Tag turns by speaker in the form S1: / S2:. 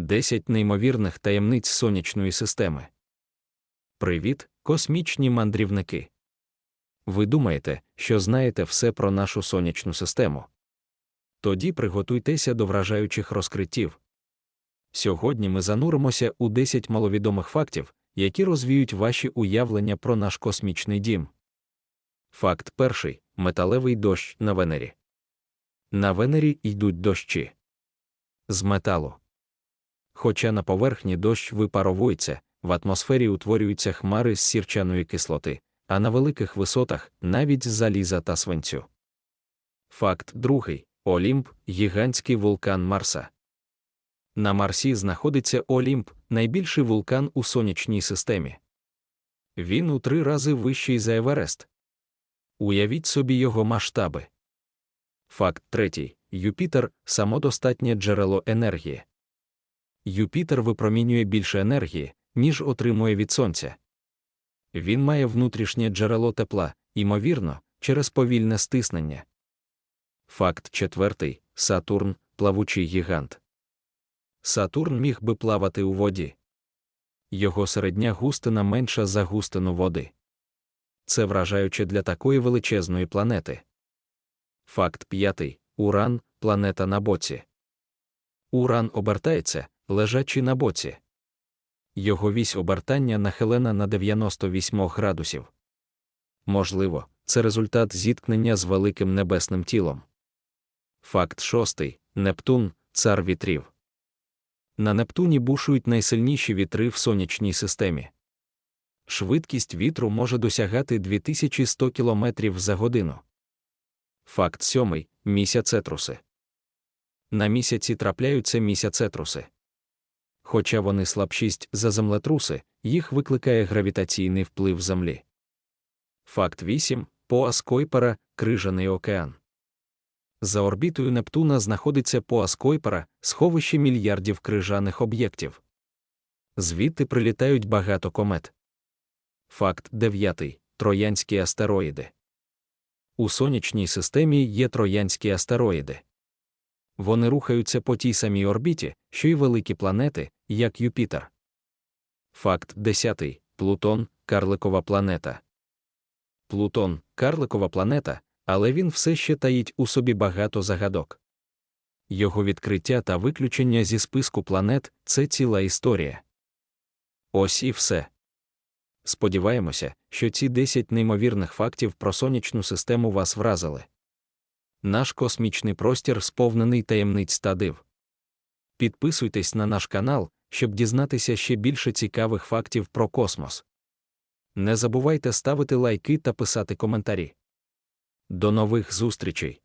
S1: 10 неймовірних таємниць сонячної системи. Привіт, космічні мандрівники. Ви думаєте, що знаєте все про нашу сонячну систему? Тоді приготуйтеся до вражаючих розкриттів. Сьогодні ми зануримося у 10 маловідомих фактів, які розвіють ваші уявлення про наш космічний дім. Факт перший металевий дощ на Венері. На Венері йдуть дощі з металу. Хоча на поверхні дощ випаровується, в атмосфері утворюються хмари з сірчаної кислоти, а на великих висотах навіть з заліза та свинцю. Факт другий Олімп гігантський вулкан Марса. На Марсі знаходиться Олімп, найбільший вулкан у сонячній системі. Він у три рази вищий за Еверест. Уявіть собі його масштаби. Факт третій Юпітер самодостатнє джерело енергії. Юпітер випромінює більше енергії, ніж отримує від сонця. Він має внутрішнє джерело тепла, ймовірно, через повільне стиснення. Факт четвертий Сатурн плавучий гігант. Сатурн міг би плавати у воді. Його середня густина менша за густину води. Це вражаюче для такої величезної планети. Факт п'ятий Уран планета на боці. Уран обертається, лежачи на боці. Його вісь обертання нахилена на 98 градусів. Можливо, це результат зіткнення з великим небесним тілом. Факт шостий Нептун цар вітрів. На Нептуні бушують найсильніші вітри в сонячній системі. Швидкість вітру може досягати 2100 км за годину. Факт сьомий місяцетруси. На місяці трапляються місяцетруси. Хоча вони слабшість за землетруси, їх викликає гравітаційний вплив Землі. Факт 8. Поас Койпера – крижаний океан. За орбітою Нептуна знаходиться поас Койпера, сховище мільярдів крижаних об'єктів. Звідти прилітають багато комет. Факт 9. Троянські астероїди. У сонячній системі є троянські астероїди. Вони рухаються по тій самій орбіті, що й великі планети, як Юпітер. Факт 10. Плутон карликова планета. Плутон карликова планета, але він все ще таїть у собі багато загадок. Його відкриття та виключення зі списку планет це ціла історія. Ось і все. Сподіваємося, що ці 10 неймовірних фактів про сонячну систему вас вразили. Наш космічний простір сповнений таємниць та див. Підписуйтесь на наш канал, щоб дізнатися ще більше цікавих фактів про космос. Не забувайте ставити лайки та писати коментарі. До нових зустрічей!